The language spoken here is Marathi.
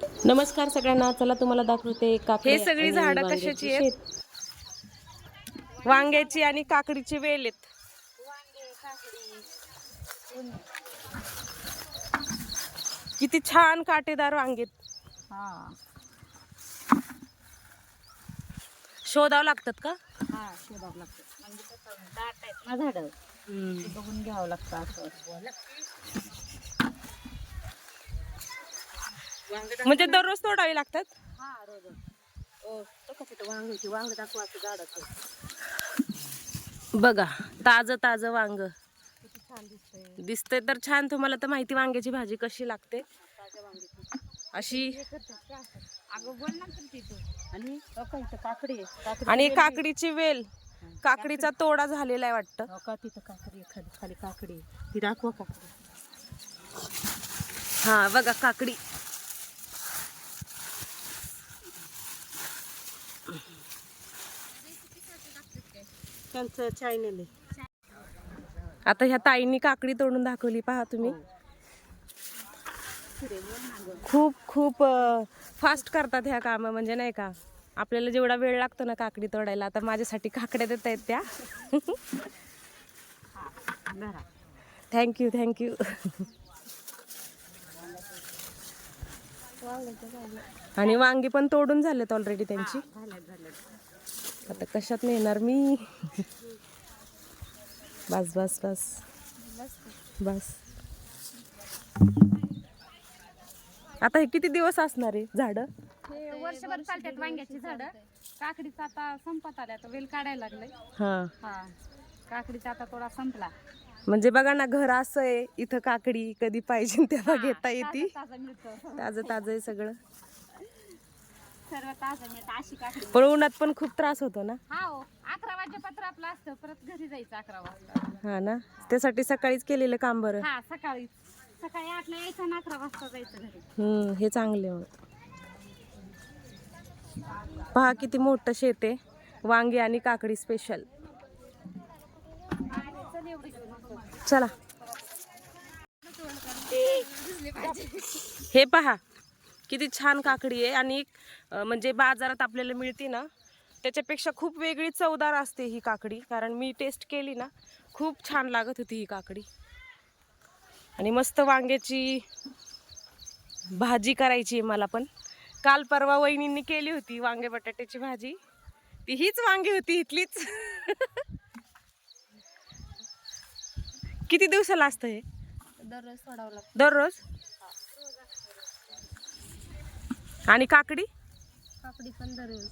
नमस्कार सगळ्यांना. चला तुम्हाला दाखवते हे सगळी आणि झाडं कशाची आहेत? वांग्याची आणि काकडीची वेल आहेत. किती छान काटेदार वांगेत हा. शोधावं लागतात का? हा शोधावं लागतं म्हणजे कसं दाट आहेत ना झाडं. ते बघून घ्यावं लागतं असं. म्हणजे दररोज तोडावी लागतात? हा रोज. ओ तो कसं ते वांग्याची वांग दाखवायचं झाडाचं. बघा ताज ताज वांग. किती छान दिसतंय. दिसतंय तर छान. तुम्हाला तर माहिती वांग्याची भाजी कशी लागते? अशी. आणि? हो का इथं काकडी आहे. काकडी आणि वेल काकडीची वेल. काकडीचा तोडा झालेला आहे वाटतं. हो का तिथं काकडी खाली खाली काकडी. ती दाखवा काकडी. हा बघा काकडी. त्यांचं चॅनल आहे. आता ह्या ताईंनी काकडी तोडून दाखवली पहा तुम्ही. खूप खूप फास्ट करतात ह्या कामं म्हणजे नाही का? आपल्याला जेवढा वेळ लागतो ना काकडी तोडायला आता माझ्यासाठी काकड्या देत आहेत त्या. थँक्यू थँक्यू आणि वांगी पण तोडून झालेत ऑलरेडी त्यांची. आता कशात नेणार मी? बस बस बस. बस. आता हे किती दिवस असणार आहे झाड? वर्षभर चालतात वांग्याची झाडं. काकडीचा आता संपत आल्या आता वेल काढायला लागलंय हा. हा. काकडीचा आता थोडा संपला. म्हणजे बघा ना घर असं आहे इथं काकडी कधी पाहिजे तेव्हा घेता येते. ताजा ताजं आहे सगळं. सर्व ताजा मिळतं अशी काकडी. पण उन्हात पण खूप त्रास होतो ना? हा हो अकरा वाजेपत्र आपलं असतं परत घरी जायचं अकरा वाजता. हा ना? त्यासाठी सकाळीच केलेलं काम बरं. हा सकाळी सकाळी आठला यायचं आणि अकरा वाजता जायचं घरी. हम्म हे चांगले पहा किती मोठं शेत आहे. वांगी आणि काकडी स्पेशल चला. हे पहा किती छान काकडी आहे आणि म्हणजे बाजारात आपल्याला मिळते ना त्याच्यापेक्षा खूप वेगळी चवदार असते ही काकडी. कारण मी टेस्ट केली ना खूप छान लागत होती ही काकडी. आणि मस्त वांग्याची भाजी करायची आहे मला पण. काल परवा वहिनींनी केली होती वांगे बटाट्याची भाजी. ती हीच वांगी होती इथलीच. किती दिवसाला असतं हे? दररोज सोडावं लागतं. दररोज? आणि काकडी? काकडी पण दररोज.